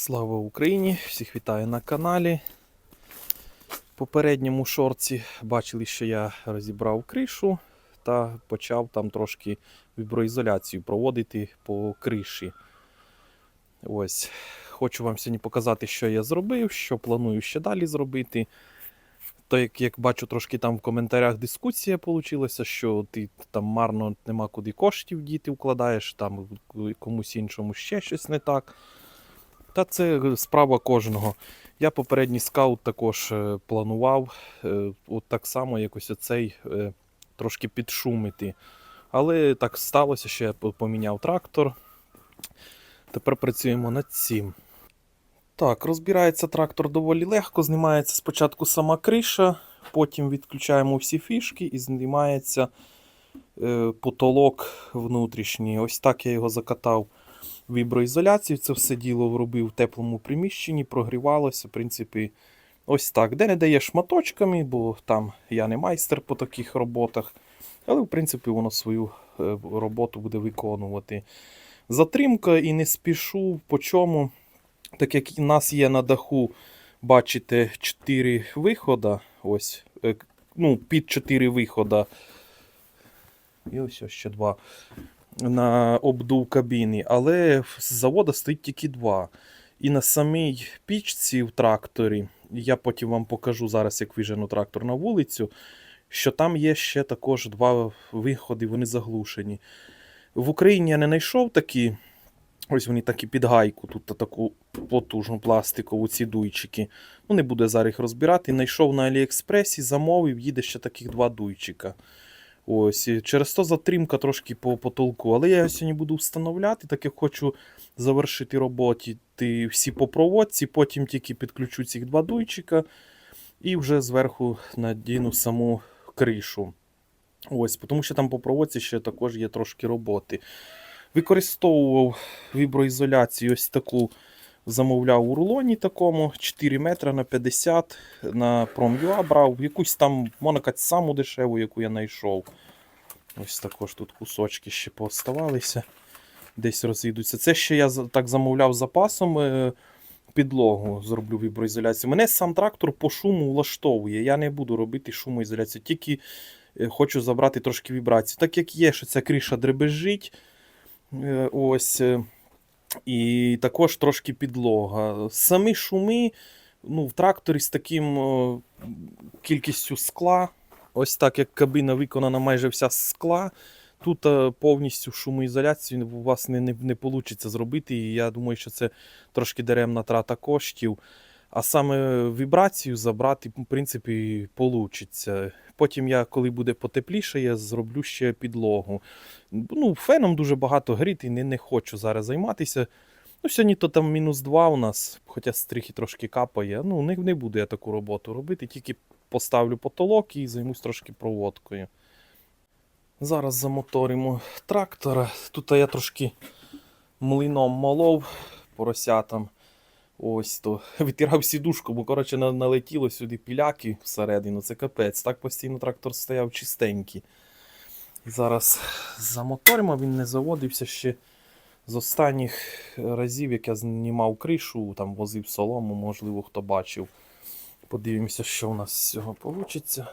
Слава Україні! Всіх вітаю на каналі. В попередньому шорці бачили, що я розібрав кришу та почав там трошки віброізоляцію проводити по криші. Ось. Хочу вам сьогодні показати, що я зробив, що планую ще далі зробити. То як, як бачу, трошки там в коментарях дискусія вийшла, що ти там марно нема куди коштів діти вкладаєш, там комусь іншому ще щось не так. Та це справа кожного. Я попередній скаут також е, планував е, от так само якось оцей е, трошки підшумити. Але так сталося, що я поміняв трактор. Тепер працюємо над цим. Так, розбирається трактор доволі легко. Знімається спочатку сама криша, потім відключаємо всі фішки і знімається е, потолок внутрішній. Ось так я його закатав віброізоляцію. Це все діло робив в теплому приміщенні, прогрівалося. В принципі, ось так. Де не дає шматочками, бо там я не майстер по таких роботах. Але, в принципі, воно свою е, роботу буде виконувати. Затримка і не спішу. По чому? Так як у нас є на даху, бачите, 4 виходи. Ось, е, ну, під 4 виходи. І ось ще два на обдув кабіни, але з заводу стоїть тільки два. І на самій пічці в тракторі, я потім вам покажу зараз, як вижену трактор на вулицю, що там є ще також два виходи, вони заглушені. В Україні я не знайшов такі. Ось вони такі під гайку, тут таку потужну пластикову, ці дуйчики. Ну, не буду зараз їх розбирати. Знайшов на Аліекспресі, замовив, їде ще таких два дуйчика. Ось, через то затримка трошки по потолку. Але я його сьогодні буду встановляти, так як хочу завершити роботи ти всі по проводці, потім тільки підключу цих два дуйчика і вже зверху надіну саму кришу. Ось, тому що там по проводці ще також є трошки роботи. Використовував віброізоляцію ось таку. Замовляв у рулоні такому 4 метри на 50 на Prom.ua брав. Якусь там, можна казати, саму дешеву, яку я знайшов. Ось також тут кусочки ще пооставалися. Десь розійдуться. Це ще я так замовляв запасом е, підлогу, зроблю віброізоляцію. Мене сам трактор по шуму влаштовує. Я не буду робити шумоізоляцію, тільки е, хочу забрати трошки вібрації. Так як є, що ця криша дребежить. е, Ось. Е, і також трошки підлога. Самі шуми ну, в тракторі з таким о, кількістю скла. Ось так як кабіна виконана майже вся з скла. Тут о, повністю шумоізоляцію у вас не, не, не вийде зробити. І я думаю, що це трошки даремна трата коштів. А саме вібрацію забрати, в принципі, вийде. Потім я, коли буде потепліше, я зроблю ще підлогу. Ну, феном дуже багато гріти, не, не хочу зараз займатися. Ну, сьогодні то там мінус 2 у нас, хоча стріхи трошки капає. Ну, не, не буду я таку роботу робити, тільки поставлю потолок і займусь трошки проводкою. Зараз замоторимо трактора. Тут я трошки млином молов поросятам. Ось то. Витирав сідушку, бо коротше налетіло сюди піляки всередину. Це капець. Так постійно трактор стояв чистенький. Зараз замоторимо, він не заводився ще з останніх разів, як я знімав кришу, там возив солому, можливо, хто бачив. Подивимося, що у нас з цього вийде.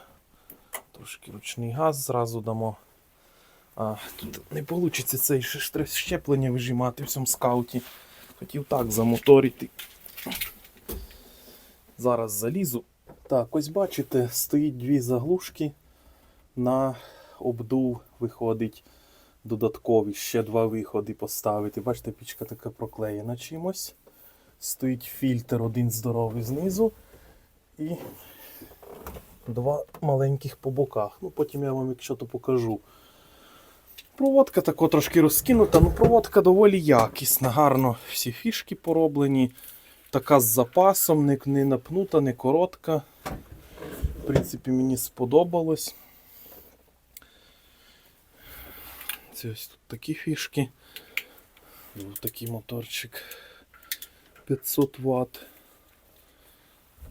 Трошки ручний газ зразу дамо. А, тут не вийде цей щеплення вижимати в цьому скауті. Хотів так замоторити. Зараз залізу. Так, ось бачите, стоїть дві заглушки. На обдув виходить додаткові ще два виходи поставити. Бачите, пічка така проклеєна чимось. Стоїть фільтр один здоровий знизу. І два маленьких по боках. Ну, потім я вам, якщо то покажу. Проводка тако трошки розкинута, ну проводка доволі якісна, гарно всі фішки пороблені. Така з запасом, не, не напнута, не коротка. В принципі, мені сподобалось. Це ось тут такі фішки. Ось такий моторчик 500 Вт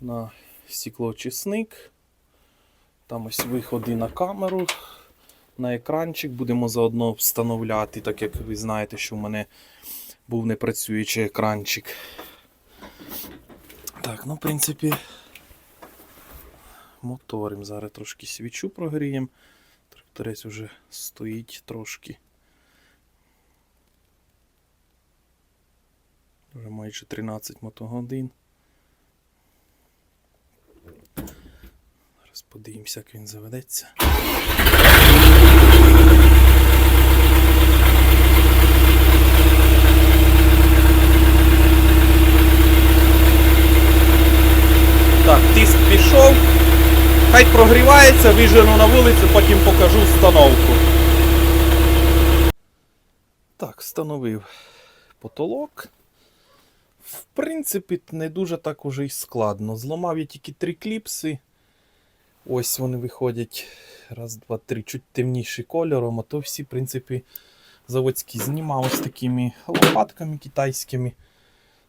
на стеклоочисник. Там ось виходи на камеру, на екранчик будемо заодно встановляти, так як ви знаєте, що в мене був непрацюючий екранчик. Так, ну, в принципі, моторим. Зараз трошки свічу прогріємо. Тракторець вже стоїть трошки. Вже майже 13 мотогодин. Зараз подивимося, як він заведеться. Так, тиск пішов. Хай прогрівається, вижену на вулицю, потім покажу встановку. Так, встановив потолок. В принципі, не дуже так уже й складно. Зламав я тільки три кліпси. Ось вони виходять. Раз, два, три, чуть темніші кольором, а то всі, в принципі, заводські знімав ось такими лопатками китайськими.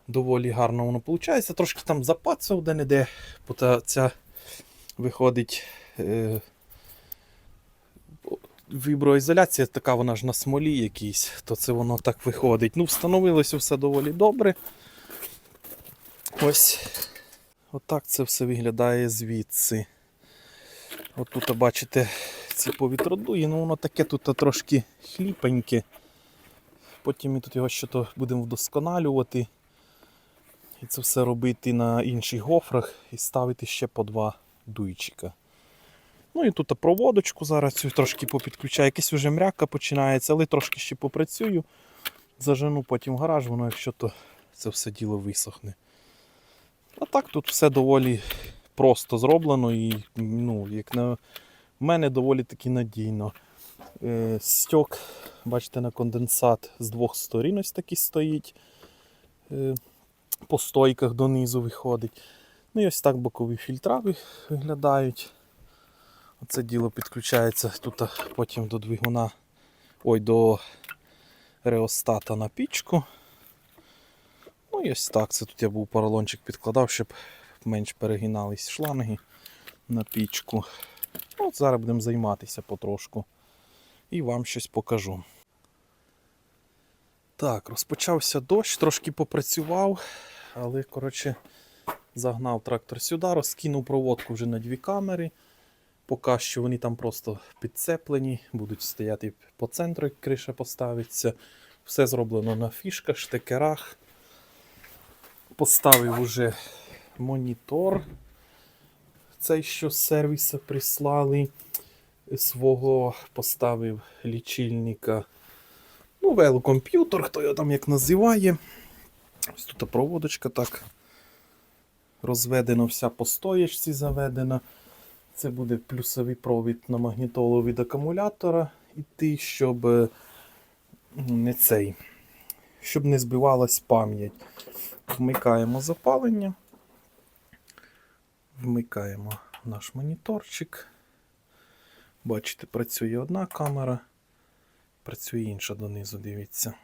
Доволі гарно воно виходить. Трошки там запацав де-не-де, бо ця виходить. Е, віброізоляція така, вона ж на смолі якійсь, то це воно так виходить. Ну, встановилося все доволі добре. Ось отак це все виглядає звідси. От тут, бачите, ці повітродуї, ну воно таке тут трошки хліпеньке. Потім ми тут його ще будемо вдосконалювати. І це все робити на інших гофрах і ставити ще по два дуйчика. Ну і тут проводочку зараз цю трошки попідключаю. Якась вже мряка починається, але трошки ще попрацюю. Зажену потім в гараж, воно якщо то це все діло висохне. А так тут все доволі просто зроблено і, ну, як на мене, доволі таки надійно. Е, стьок, бачите, на конденсат з двох сторін ось такий стоїть. Е, по стойках донизу виходить. Ну і ось так бокові фільтра виглядають. Оце діло підключається тут потім до двигуна, ой, до реостата на пічку. Ну і ось так. Це тут я був поролончик підкладав, щоб менш перегинались шланги на пічку. Ну, От зараз будемо займатися потрошку. І вам щось покажу. Так, розпочався дощ, трошки попрацював, але, коротше, загнав трактор сюди, розкинув проводку вже на дві камери. Поки що вони там просто підцеплені, будуть стояти по центру, як криша поставиться. Все зроблено на фішках, штекерах. Поставив уже монітор. Цей, що з сервісу прислали. Свого поставив лічильника. Ну, велокомп'ютер, хто його там як називає. Ось тут проводочка так розведена, вся по стоячці заведена. Це буде плюсовий провід на магнітолу від акумулятора іти, щоб е, не цей, щоб не збивалась пам'ять. Вмикаємо запалення. Вмикаємо наш моніторчик. Бачите, працює одна камера, працює інша донизу, дивіться.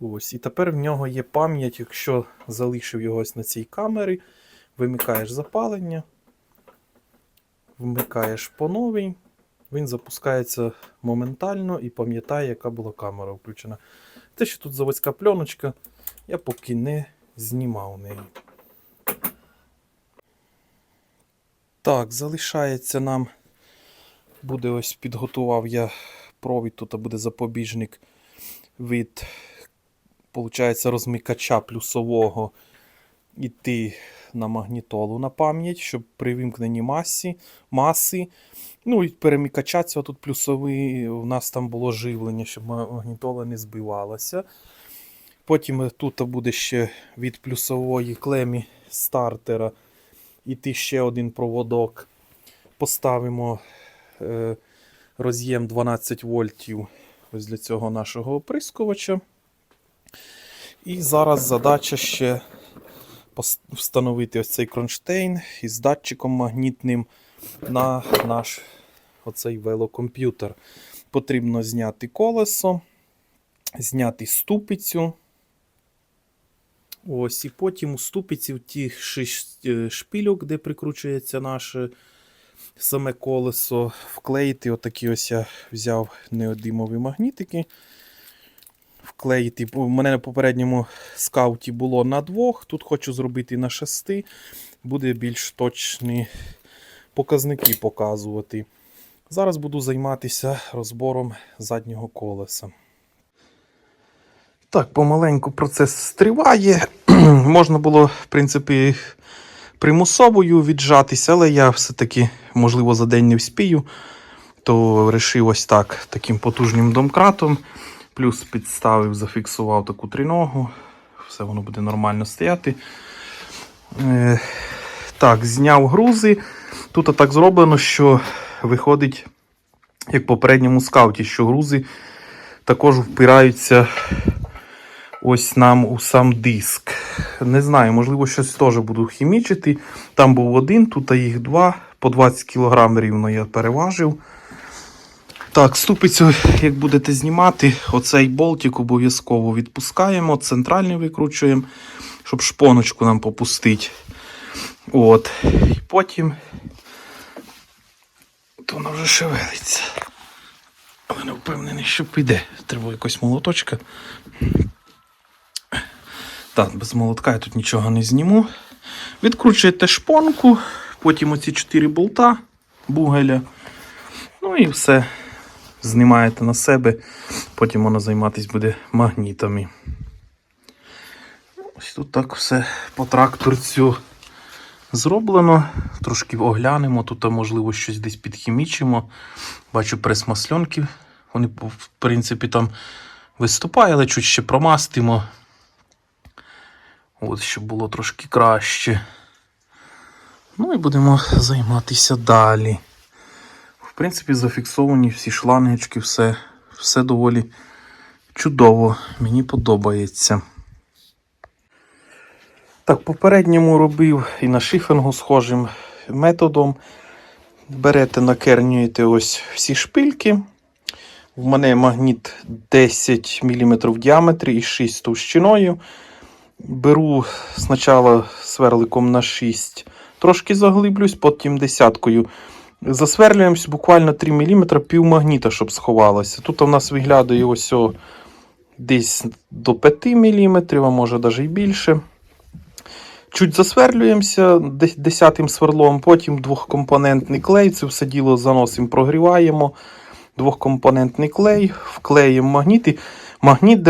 Ось. І тепер в нього є пам'ять, якщо залишив його на цій камері, вимикаєш запалення, вмикаєш по новій, він запускається моментально і пам'ятає, яка була камера включена. Те, що тут заводська пленочка, я поки не знімав неї. Так, залишається нам. Буде ось підготував я провід, тут буде запобіжник від, получається, розмикача плюсового іти на магнітолу на пам'ять, щоб при вимкненні масі, маси. Ну і перемикача цього тут плюсовий. У нас там було живлення, щоб магнітола не збивалася. Потім тут буде ще від плюсової клемі стартера іти ще один проводок. Поставимо е, роз'єм 12 вольтів ось для цього нашого оприскувача. І зараз задача ще встановити ось цей кронштейн із датчиком магнітним на наш оцей велокомп'ютер. Потрібно зняти колесо, зняти ступицю. Ось, і потім у ступиці в ті шість е, шпильок, де прикручується наше саме колесо, вклеїти. Отакі ось я взяв неодимові магнітики. вклеїти. У мене на попередньому скауті було на двох, тут хочу зробити на шести. Буде більш точні показники показувати. Зараз буду займатися розбором заднього колеса. Так, помаленьку процес триває. Можна було, в принципі, примусовою віджатися, але я все-таки, можливо, за день не вспію, то вирішив ось так, таким потужним домкратом. Плюс підставив, зафіксував таку триногу. Все воно буде нормально стояти. Е, так, зняв грузи. Тут так зроблено, що виходить, як в попередньому скауті, що грузи також впираються ось нам у сам диск. Не знаю, можливо, щось теж буду хімічити. Там був один, тут їх два, по 20 кг рівно я переважив. Так, ступицю, як будете знімати, оцей болтик обов'язково відпускаємо, центральний викручуємо, щоб шпоночку нам попустити. От. І потім то вона вже шевелиться. Але не впевнений, що піде. Треба якось молоточка. Так, без молотка я тут нічого не зніму. Відкручуєте шпонку, потім оці 4 болта бугеля. Ну і все. Знімаєте на себе, потім воно займатися буде магнітами. Ось тут так все по тракторцю зроблено. Трошки оглянемо. Тут, можливо, щось десь підхімічимо. Бачу прес-масльонки. Вони, в принципі, там виступають, але чуть ще промастимо. От, щоб було трошки краще. Ну і будемо займатися далі. В принципі, зафіксовані всі шлангочки, все, все доволі чудово. Мені подобається. Так, попередньому робив і на шифінгу схожим методом. Берете, накернюєте ось всі шпильки. В мене магніт 10 мм в діаметрі і 6 товщиною. Беру спочатку сверликом на 6, трошки заглиблюсь, потім десяткою. Засверлюємось буквально 3 мм пів магніта, щоб сховалося. Тут у нас виглядає ось о, десь до 5 мм, а може навіть і більше. Чуть засверлюємося де- десятим сверлом, потім двохкомпонентний клей. Це все діло заносимо, прогріваємо. Двохкомпонентний клей, вклеїмо магніти. Магніт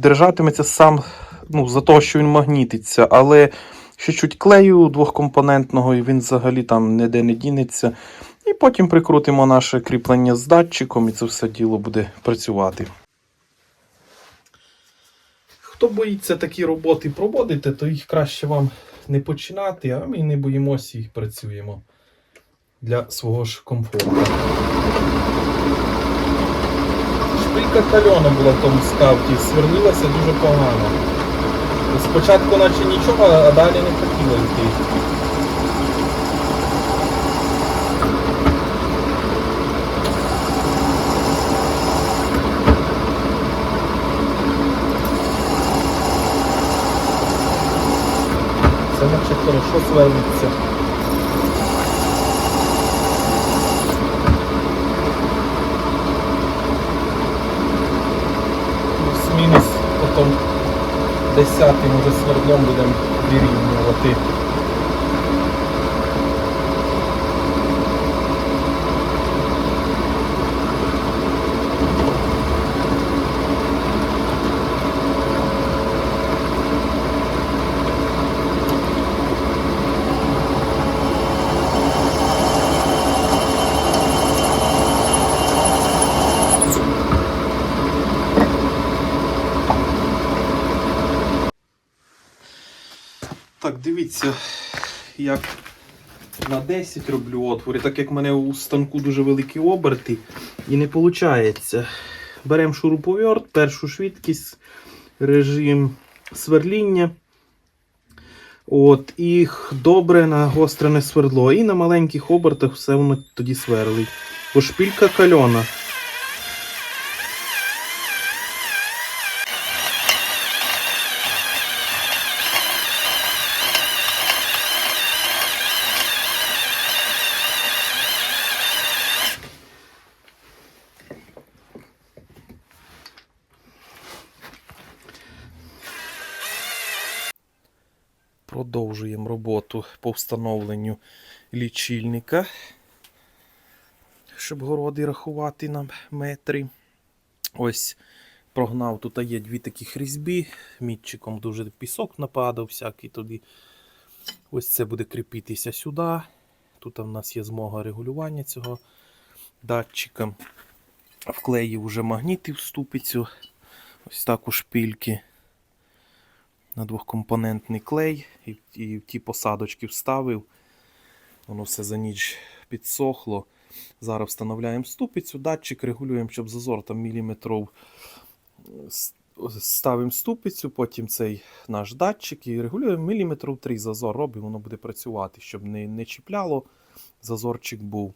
держатиметься сам ну, за того, що він магнітиться, але ще чуть клею двохкомпонентного, і він взагалі там ніде не дінеться. І потім прикрутимо наше кріплення з датчиком, і це все діло буде працювати. Хто боїться такі роботи проводити, то їх краще вам не починати, а ми не боїмося і працюємо для свого ж комфорту. Шпилька кальона була в тому скауті, сверлилася дуже погано. Спочатку наче нічого, а далі не хотіла йти. Це наче хорошо сверлиться. Плюс-мінус потім десятим уже свердлом будемо вирівнювати. Так, дивіться, як на 10 роблю отвори, так як в мене у станку дуже великі оберти і не виходить. Беремо шуруповерт, першу швидкість, режим сверління. От, І добре нагострене свердло. І на маленьких обертах все воно тоді сверлить. Бо шпилька кальона. Роботу по встановленню лічильника, щоб городи рахувати на метри. Ось прогнав, тут є дві таких різьби. Мітчиком дуже пісок нападав, всякий туди. Ось це буде кріпитися сюди. Тут в нас є змога регулювання цього датчика. Вклеїв уже магніти в ступицю. Ось так у шпильки. На двохкомпонентний клей. І, і в ті посадочки вставив. Воно все за ніч підсохло. Зараз встановляємо ступицю, датчик регулюємо, щоб зазор там міліметров. Ставимо ступицю, потім цей наш датчик і регулюємо міліметрів 3 зазор робимо, воно буде працювати, щоб не, не чіпляло, зазорчик був.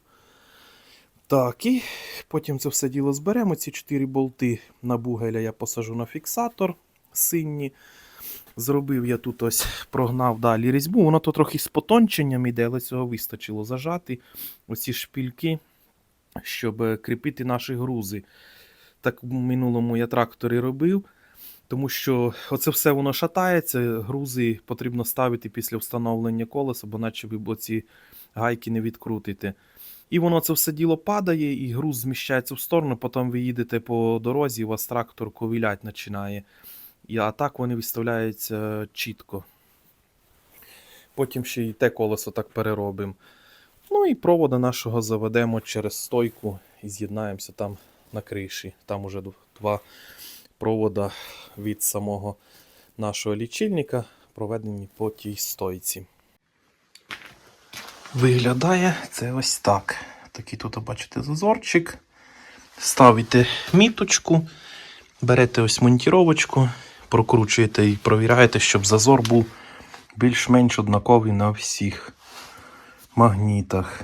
Так, і потім це все діло зберемо. Ці 4 болти на бугеля я посажу на фіксатор синні. Зробив я тут ось прогнав далі різьбу. Воно то трохи з потонченням іде, але цього вистачило зажати. Оці шпільки, щоб е, кріпити наші грузи. Так в минулому я трактори робив. Тому що оце все воно шатається, грузи потрібно ставити після встановлення колеса, бо наче ви оці гайки не відкрутите. І воно це все діло падає, і груз зміщається в сторону, потім ви їдете по дорозі, у вас трактор ковілять починає. І, а так вони виставляються чітко. Потім ще й те колесо так переробимо. Ну і провода нашого заведемо через стойку і з'єднаємося там на криші. Там уже два провода від самого нашого лічильника проведені по тій стойці. Виглядає це ось так. Такий тут, бачите, зазорчик. Ставите міточку, берете ось монтіровочку, прокручуєте і провіряєте, щоб зазор був більш-менш однаковий на всіх магнітах.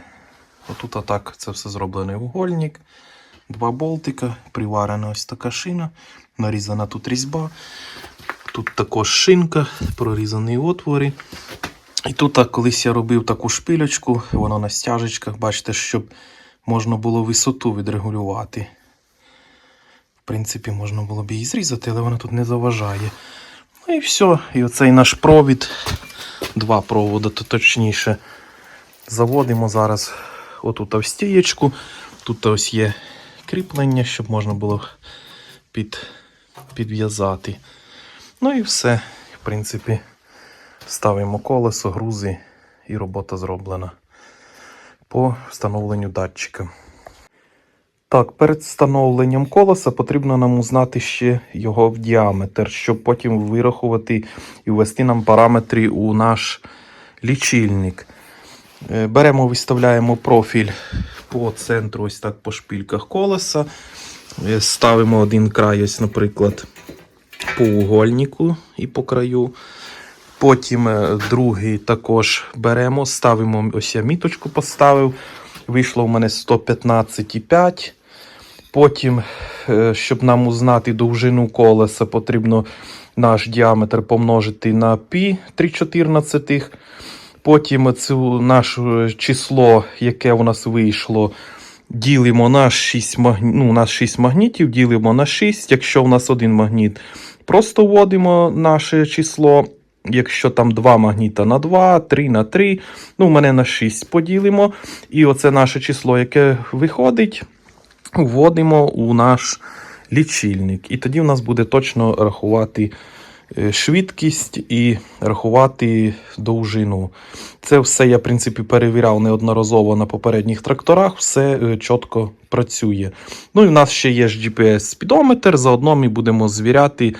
Отут отак це все зроблений угольник. Два болтика, приварена ось така шина, нарізана тут різьба. Тут також шинка, прорізані отвори. І тут так, колись я робив таку шпилечку, воно на стяжечках, бачите, щоб можна було висоту відрегулювати. Принципі, можна було б її зрізати, але вона тут не заважає. Ну і все. І оцей наш провід, два проводи, то точніше, заводимо зараз отут стієчку. Тут ось є кріплення, щоб можна було під, підв'язати. Ну і все. В принципі, ставимо колесо, грузи і робота зроблена по встановленню датчика. Так, перед встановленням колеса потрібно нам узнати ще його діаметр, щоб потім вирахувати і ввести нам параметри у наш лічильник. Е, Беремо, виставляємо профіль по центру, ось так по шпильках колеса. Е, Ставимо один край, ось, наприклад, по угольнику і по краю. Потім е, другий також беремо, ставимо, ось я міточку поставив. Вийшло у мене 115,5. Потім, е, щоб нам узнати довжину колеса, потрібно наш діаметр помножити на π 3,14. Потім цю наше число, яке у нас вийшло, ділимо на 6, магні... ну, у нас 6 магнітів, ділимо на 6. Якщо у нас один магніт, просто вводимо наше число. Якщо там 2 магніта на 2, 3 на 3, ну, у мене на 6 поділимо. І оце наше число, яке виходить, вводимо у наш лічильник. І тоді у нас буде точно рахувати е, швидкість і рахувати довжину. Це все я, в принципі, перевіряв неодноразово на попередніх тракторах, все е, чітко працює. Ну і в нас ще є GPS-спідометр, заодно ми будемо звіряти,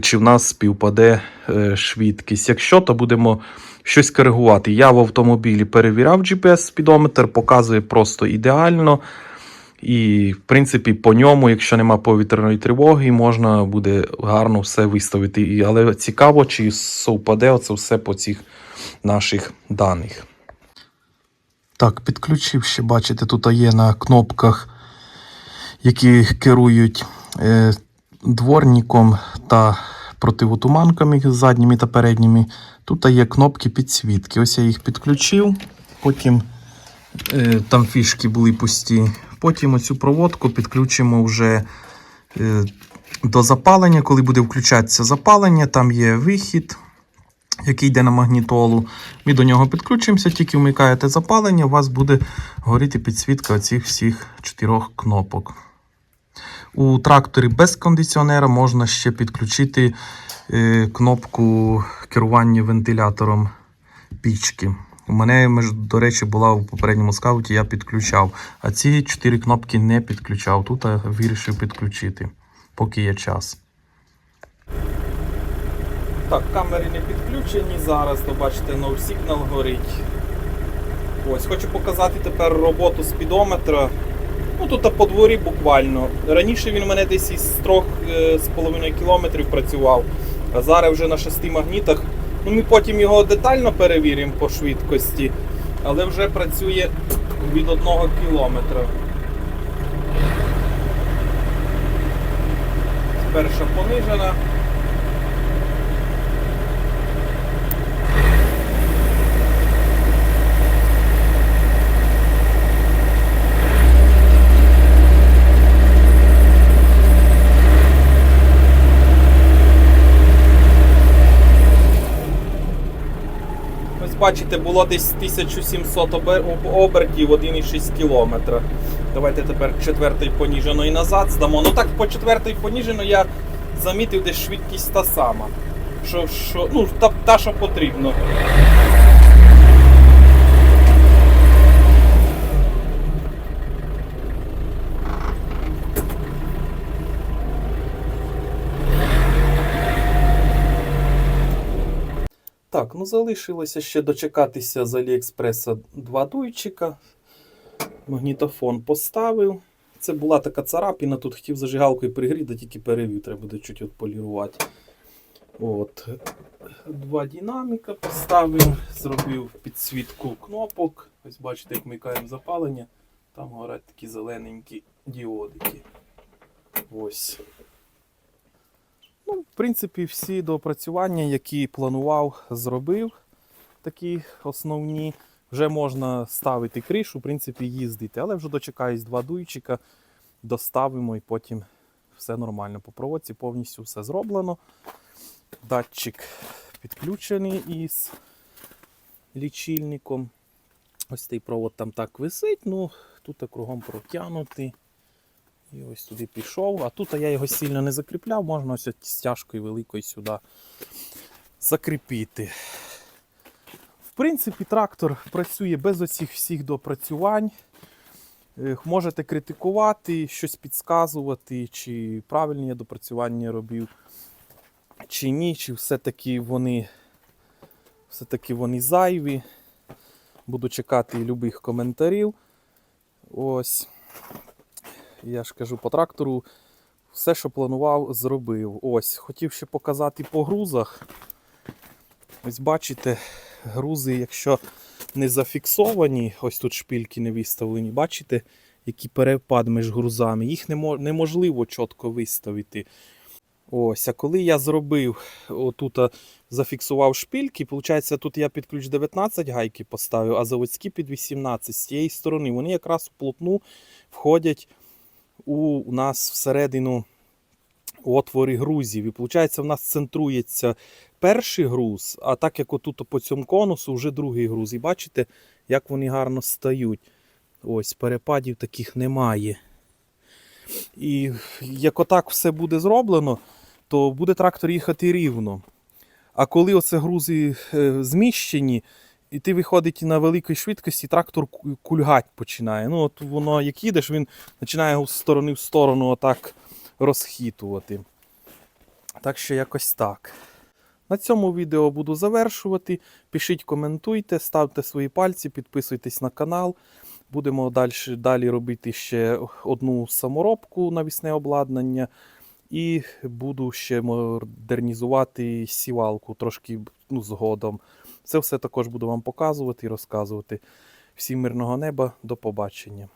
чи в нас співпаде е, швидкість. Якщо, то будемо щось коригувати. Я в автомобілі перевіряв GPS-спідометр, показує просто ідеально. І, в принципі, по ньому, якщо нема повітряної тривоги, можна буде гарно все виставити. Але цікаво, чи совпаде оце все по цих наших даних. Так, підключив ще, бачите, тут є на кнопках, які керують е, дворником та противотуманками задніми та передніми. Тут є кнопки підсвітки. Ось я їх підключив. Потім е, там фішки були пусті. Потім оцю проводку підключимо вже е, до запалення. Коли буде включатися запалення, там є вихід який йде на магнітолу. Ми до нього підключимося, тільки вмикаєте запалення, у вас буде горіти підсвітка оцих всіх чотирьох кнопок. У тракторі без кондиціонера можна ще підключити е, кнопку керування вентилятором пічки. У мене, до речі, була у попередньому скауті, я підключав. А ці чотири кнопки не підключав. Тут я вирішив підключити, поки є час. Так, камери не підключені зараз, то бачите, no signal горить. Ось, хочу показати тепер роботу спідометра. Ну тут по дворі буквально. Раніше він у мене десь із 3,5 кілометрів працював, а зараз вже на 6 магнітах. Ну, ми потім його детально перевіримо по швидкості, але вже працює від 1 кілометра. Перша понижена. Бачите, було десь 1700 обертів 1,6 км. Давайте тепер четвертий поніжено і назад здамо. Ну так, по четвертий поніжено я замітив, десь швидкість та сама. Що, що, ну, та, та, що потрібно. Залишилося ще дочекатися з Аліекспреса два дуйчика. Магнітофон поставив. Це була така царапіна, тут хотів зажигалкою пригріти, тільки перевів, треба буде чуть відполірувати. От. Два динаміка поставив, зробив підсвітку кнопок. Ось бачите, як вмикаємо запалення. Там горять такі зелененькі діодики. Ось. Ну, в принципі, всі доопрацювання, які планував, зробив. Такі основні. Вже можна ставити кришу, в принципі, їздити. Але вже дочекаюсь два дуйчика, доставимо і потім все нормально. По проводці повністю все зроблено. Датчик підключений із лічильником. Ось цей провод там так висить, ну тут кругом протягнутий. І ось туди пішов. А тут я його сильно не закріпляв, можна ось стяжкою великою сюди закріпити. В принципі, трактор працює без оцих всіх допрацювань. Можете критикувати, щось підказувати, чи правильні я допрацювання робив, чи ні, чи все-таки вони, все-таки вони зайві. Буду чекати любих коментарів. Ось. Я ж кажу, по трактору все, що планував, зробив. Ось, хотів ще показати по грузах. Ось бачите, грузи, якщо не зафіксовані, ось тут шпильки не виставлені, бачите, який перепад між грузами. Їх неможливо чітко виставити. Ось, а коли я зробив, отут зафіксував шпильки, виходить, тут я під ключ 19 гайки поставив, а заводські під 18 з цієї сторони. Вони якраз вплотну входять у, нас всередину отвори грузів. І виходить, в нас центрується перший груз, а так як отут по цьому конусу вже другий груз. І бачите, як вони гарно стають. Ось, перепадів таких немає. І як отак все буде зроблено, то буде трактор їхати рівно. А коли оце грузи е, зміщені, і ти виходить на великій швидкості, трактор кульгать починає. Ну, от воно, як їдеш, він починає з сторони в сторону отак розхитувати. Так що якось так. На цьому відео буду завершувати. Пишіть, коментуйте, ставте свої пальці, підписуйтесь на канал. Будемо далі, далі робити ще одну саморобку навісне обладнання. І буду ще модернізувати сівалку трошки ну, згодом. Це все також буду вам показувати і розказувати. Всім мирного неба, до побачення.